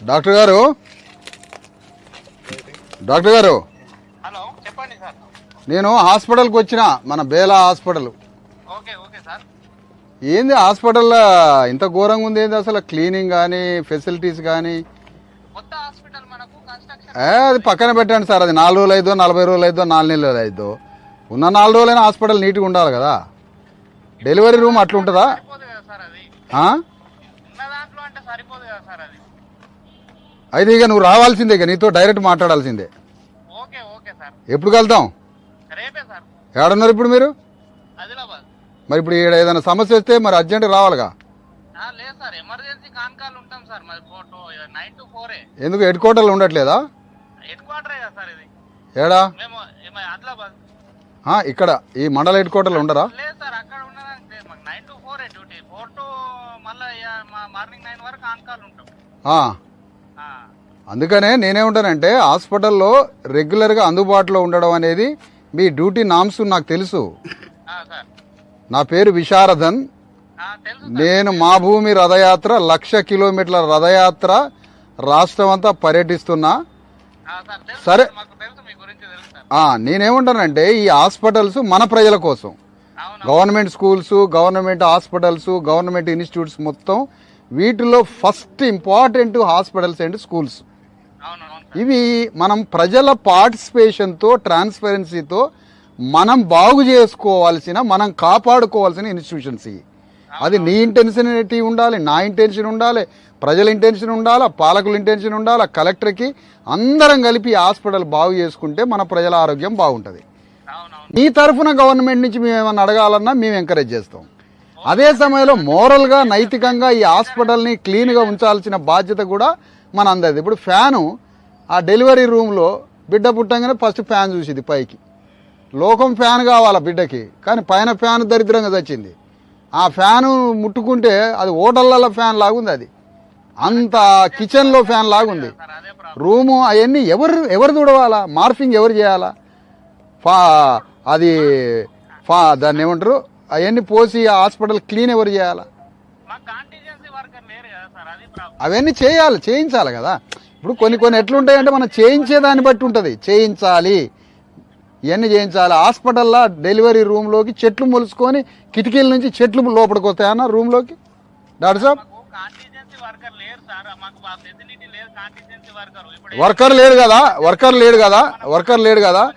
Doctor గారు? Doctor గారు? Hello చెప్పండి సార్. నేను హాస్పిటల్కి వచ్చిన మన బేలా హాస్పిటల్. Okay okay sir. ఏంది హాస్పిటల్లో ఇంత ఘోరంగా ఉంది ఏంది అసలు? క్లీనింగ్ కానీ ఫెసిలిటీస్ కానీ కొత్త హాస్పిటల్ మనకు కన్స్ట్రక్షన్ ఏ అది పక్కన పెట్టండి సార్. అది నాలుగు రోజులు అయిద్దో నలభై రోజులు అయిద్దో నాలుగు నెలలు అయిద్దో. ఉన్న నాలుగు రోజులైనా హాస్పిటల్ నీట్గా ఉండాలి కదా? డెలివరీ రూమ్ అట్లా ఉంటుందా సరిపోదు కదా సార్ అది. ఆ? ఉన్న దాంట్లో అంటే సరిపోదు కదా సార్ అది. అయితే ఇక నువ్వు రావాల్సిందే ఇక నీతో డైరెక్ట్ మాట్లాడాల్సిందే. Okay okay sir. ఎప్పుడు కలుద్దాం? ఏడున్నారు ఇప్పుడు మీరు? మరి ఇప్పుడు ఈడ ఏదైనా సమస్య వస్తే మరి అర్జెంట్ రావాలిగా? ఉంటాం ఎందుకు హెడ్ క్వార్టర్లో ఉండట్లేదా? ఏడా? ఇక్కడ ఈ మండల హెడ్ క్వార్టర్లో ఉండరా? మార్నింగ్ నైన్ వరకు ఆన్కాల్ ఉంటాం. ఆ, ఆ, అందుకనే నేనేమంటానంటే హాస్పిటల్లో రెగ్యులర్గా అందుబాటులో ఉండడం అనేది మీ డ్యూటీ నామ్స్ నాకు తెలుసు. నా పేరు సార్. నేను మా భూమి రథయాత్ర లక్ష కిలోమీటర్ల రథయాత్ర రాష్ట్రం అంతా పర్యటిస్తున్నా. సార్ నేనేమంటానంటే ఈ హాస్పిటల్స్ మన ప్రజల కోసం. Government schools government hospitals government institutes మొత్తం వీటిలో first important hospitals and schools. ఇవి మనం ప్రజల పార్టిసిపేషన్తో ట్రాన్స్పరెన్సీతో మనం బాగు చేసుకోవాల్సిన మనం కాపాడుకోవాల్సిన ఇన్స్టిట్యూషన్స్ ఇవి. అది నీ ఇంటెన్షనిటీ ఉండాలి నా ఇంటెన్షన్ ఉండాలి ప్రజల ఇంటెన్షన్ ఉండాలి పాలకుల ఇంటెన్షన్ ఉండాలి కలెక్టర్కి అందరం కలిపి హాస్పిటల్ బాగు చేసుకుంటే మన ప్రజల ఆరోగ్యం బాగుంటుంది. నీ తరఫున గవర్నమెంట్ నుంచి మేము ఏమన్నా అడగాలన్నా మేము ఎంకరేజ్ చేస్తాం. అదే సమయంలో మోరల్గా నైతికంగా ఈ హాస్పిటల్ని క్లీన్గా ఉంచాల్సిన బాధ్యత కూడా మన అందరిది ఇప్పుడు ఫ్యాను ఆ డెలివరీ రూమ్లో బిడ్డ పుట్టంగానే ఫస్ట్ ఫ్యాన్ చూసింది పైకి. లోకం ఫ్యాన్ కావాలా బిడ్డకి కానీ పైన ఫ్యాన్ దరిద్రంగా తెచ్చింది ఆ ఫ్యాను ముట్టుకుంటే అది హోటళ్ళల్లో ఫ్యాన్ లాగుంది అది. అంత కిచెన్లో ఫ్యాన్ లాగుంది. రూము అవన్నీ ఎవరు ఎవరు చూడవాలా మార్ఫింగ్ ఎవరు చేయాలా? ఫా అది ఫా దాన్ని ఏమంటారు అవన్నీ పోసి ఆ హాస్పిటల్ క్లీన్ ఎవరు చేయాలా? అవన్నీ చేయాలి చేయించాలి కదా. ఇప్పుడు కొన్ని కొన్ని ఎట్లుంటాయంటే మనం చేయించే దాన్ని బట్టి ఉంటుంది. చేయించాలి. ఇవన్నీ చేయించాలి. హాస్పిటల్లో డెలివరీ రూమ్లోకి చెట్లు మొలుచుకొని కిటికీల నుంచి చెట్లు లోపలికి వస్తాయన్న రూమ్లోకి? డాక్టర్ సాబ్? వర్కర్ లేడు కదా. వర్కర్ లేడు కదా. వర్కర్ లేడు కదా.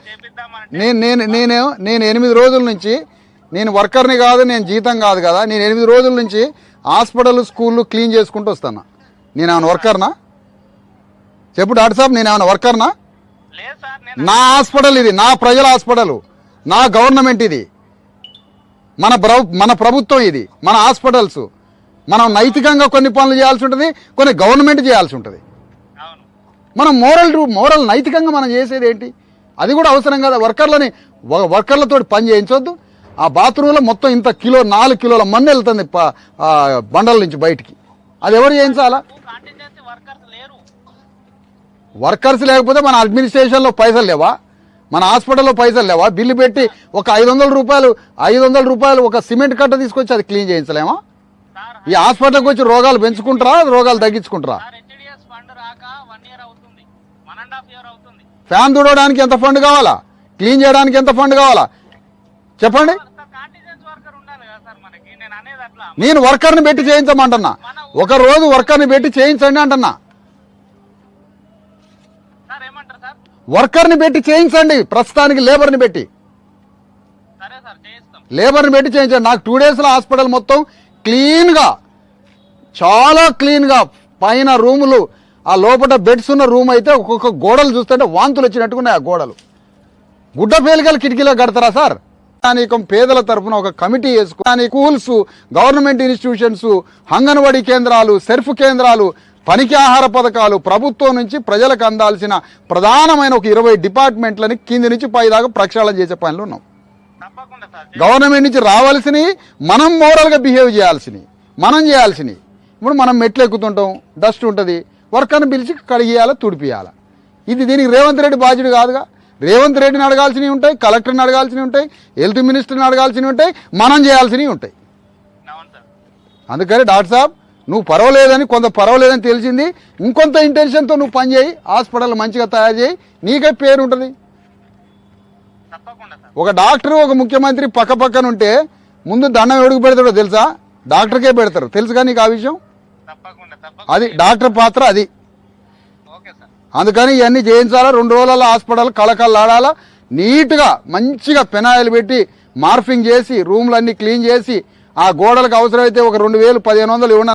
నేను నేను నేను నేను ఎనిమిది రోజుల నుంచి నేను వర్కర్ని కాదు నేను జీతం కాదు కదా. నేను ఎనిమిది రోజుల నుంచి హాస్పిటల్ స్కూళ్ళు క్లీన్ చేసుకుంటూ వస్తాను? నేను ఏమైనా వర్కర్నా? చెప్పు డాక్టర్ సాబ్ నేను ఏమైనా వర్కర్నా? నా హాస్పిటల్ ఇది నా ప్రజల హాస్పిటల్ నా గవర్నమెంట్ ఇది. మన మన ప్రభుత్వం ఇది మన హాస్పిటల్స్. మనం నైతికంగా కొన్ని పనులు చేయాల్సి ఉంటుంది కొన్ని గవర్నమెంట్ చేయాల్సి ఉంటుంది. మనం మోరల్ మోరల్ నైతికంగా మనం చేసేది ఏంటి? అది కూడా అవసరం కదా? వర్కర్లని వర్కర్లతో పని చేయించొద్దు ఆ బాత్రూంలో మొత్తం ఇంత కిలో నాలుగు కిలోల మన్ను వెళ్తుంది బండల నుంచి బయటికి. అది ఎవరు చేయించాలా? వర్కర్స్ లేకపోతే మన అడ్మినిస్ట్రేషన్లో పైసలు లేవా? మన హాస్పిటల్లో పైసలు లేవా? బిల్లు పెట్టి ఒక ఐదు వందల రూపాయలు ఐదు వందల రూపాయలు ఒక సిమెంట్ కట్ట తీసుకొచ్చి అది క్లీన్ చేయించలేమా? ఈ హాస్పిటల్కి వచ్చి రోగాలు పెంచుకుంటారా? రోగాలు తగ్గించుకుంటారా? ఫ్యాన్ తుడవడానికి ఎంత ఫండ్ కావాలా? క్లీన్ చేయడానికి ఎంత ఫండ్ కావాలా? చెప్పండి. నేను వర్కర్ని పెట్టి చేయించమంటున్నా. ఒక రోజు వర్కర్ని పెట్టి చేయించండి అంటున్నా. వర్కర్ని పెట్టి చేయించండి. ప్రస్తుతానికి లేబర్ని పెట్టి లేబర్ని పెట్టి చేయించండి. నాకు టూ డేస్లో హాస్పిటల్ మొత్తం క్లీన్గా చాలా క్లీన్గా పైన రూములు ఆ లోపల బెడ్స్ ఉన్న రూమ్ అయితే ఒక్కొక్క గోడలు చూస్తుంటే వాంతులు వచ్చినట్టుకున్నాయి ఆ గోడలు. గుడ్డ పేలికల కిటికీలో కడతారా సార్? స్థానికం పేదల తరపున ఒక కమిటీ వేసుకుని స్కూల్స్ గవర్నమెంట్ ఇన్స్టిట్యూషన్స్ అంగన్వాడీ కేంద్రాలు సెర్ఫ్ కేంద్రాలు పనికి ఆహార పథకాలు ప్రభుత్వం నుంచి ప్రజలకు అందాల్సిన ప్రధానమైన ఒక ఇరవై డిపార్ట్మెంట్లని కింది నుంచి పై దాకా ప్రక్షాళన చేసే పనులు ఉన్నాం. గవర్నమెంట్ నుంచి రావాల్సినవి మనం మోరల్గా బిహేవ్ చేయాల్సినవి. మనం చేయాల్సినవి. ఇప్పుడు మనం మెట్లు ఎక్కుతుంటాం డస్ట్ ఉంటుంది వర్కర్ని పిలిచి కడిగియాలి తుడిపియాలి ఇది దీనికి రేవంత్ రెడ్డి బాధ్యుడు కాదుగా? రేవంత్ రెడ్డిని అడగాల్సినవి ఉంటాయి కలెక్టర్ని అడగాల్సినవి ఉంటాయి హెల్త్ మినిస్టర్ని అడగాల్సినవి ఉంటాయి మనం చేయాల్సినవి ఉంటాయి. అందుకని డాక్టర్ సాబ్ నువ్వు పర్వాలేదని కొంత పర్వాలేదని తెలిసింది ఇంకొంత ఇంటెన్షన్తో నువ్వు పని చేయి హాస్పిటల్ మంచిగా తయారు చేయి నీకే పేరు ఉంటుంది. ఒక డాక్టర్ ఒక ముఖ్యమంత్రి పక్క పక్కన ఉంటే ముందు దండం ఎవడికి పెడతాడో తెలుసా? డాక్టర్కే పెడతారు. తెలుసుగా నీకు ఆ విషయం? అది డాక్టర్ పాత్ర అది. అందుకని ఇవన్నీ చేయించాలా రెండు రోజుల హాస్పిటల్ కళకళలాడాలా నీట్గా మంచిగా పెనాయిల్ పెట్టి మార్ఫింగ్ చేసి రూమ్లన్నీ క్లీన్ చేసి ఆ గోడలకు అవసరమైతే ఒక రెండు వేలు పదిహేను వందలు ఇవ్వండి